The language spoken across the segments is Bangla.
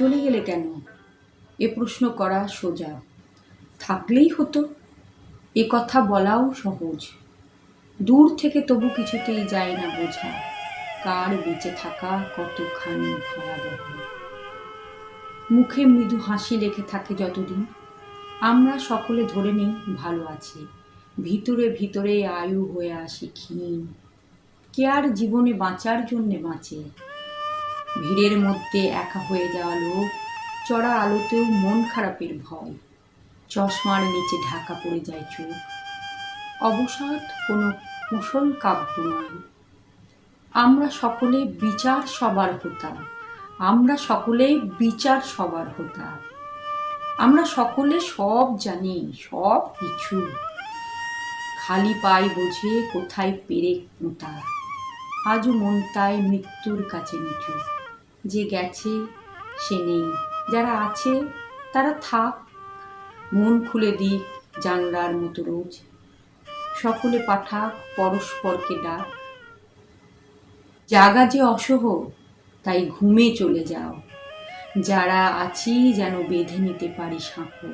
চলে গেলে কেন? এ প্রশ্ন করা সোজা। থাকলেই হতো। এ কথা বলাও সহজ। দূর থেকে তবু কিছুতেই যায় না বোঝা। কার বেঁচে থাকা কতখানি ভয়াবহ? মুখে মৃদু হাসি লেগে থাকে যতদিন। আমরা সকলে ধরে নিই ভালো আছি। ভিতরে ভিতরে আয়ু হয়ে আসি ক্ষীণ। কে আর জীবনে বাঁচার জন্যে বাঁচে? ভিড়ের মধ্যে একা হয়ে যাওয়া লোক, চড়া আলোতেও মন খারাপের ভয়। চশমার নিচে ঢাকা পড়ে যায় চোখ। অবসাদ কোনো কুশল কাব্য নয়। আমরা সকলে বিচার সবার হতাম আমরা সকলে বিচার সবার হতাম আমরা সকলে সব জানি, সব কিছু। খালি পাই বোঝে কোথায় পেরে কোঁতা আজও মন তাই মৃত্যুর কাছে নিচু। যে গেছে, সে নেই। যারা আছে, তারা থাক। মন খুলে দিক জানলার মতো রোজ। সকলে পাঠাক, পরস্পরকে ডাক। জাগা যে অসহ, তাই ঘুমে চলে যাও। যারা আছি যেন বেঁধে নিতে পারি সাঁকো।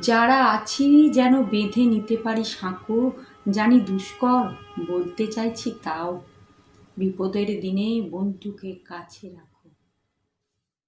যারা আছি যেন বেঁধে নিতে পারি সাঁকো, জানি দুষ্কর বলতে চাইছি তাও। বিপদের দিনে বন্ধুকে কাছে রাখো।